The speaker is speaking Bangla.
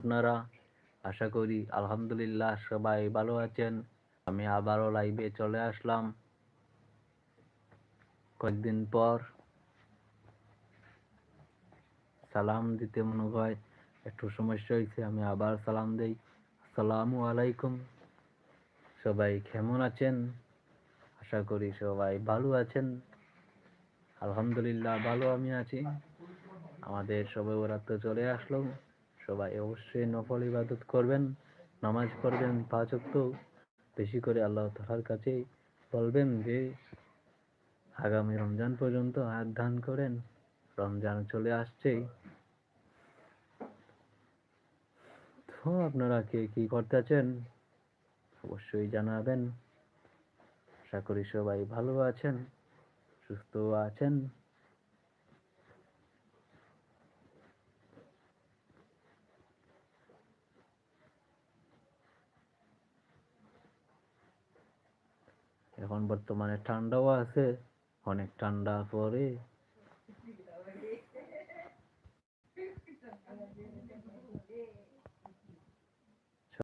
আপনারা? আশা করি আলহামদুলিল্লাহ সবাই ভালো আছেন। আমি আবারও লাইভে চলে আসলাম। কয়েকদিন পর সালাম দিতে মনে হয়, একটু সমস্যা হয়েছে, আমি আবার সালাম দেই। আসসালামু আলাইকুম। সবাই কেমন আছেন? আশা করি সবাই ভালো আছেন। আলহামদুলিল্লাহ ভালো আমি আছি। আমাদের সবাই ওরা তো চলে আসলো। সবাই অবশ্যই নফল ইবাদত করবেন, নামাজ পড়বেন, পাঁচ ওয়াক্ত, বেশি করে আল্লাহ তালার কাছে বলবেন যে, আগামী রমজান পর্যন্ত হাত দান করেন, রমজান চলে আসছে। তো আপনারা কে কি করতেছেন অবশ্যই জানাবেন। আশা করি সবাই ভালো আছেন, সুস্থ আছেন। এখন বর্তমানে ঠান্ডাও আছে অনেক ঠান্ডা পরে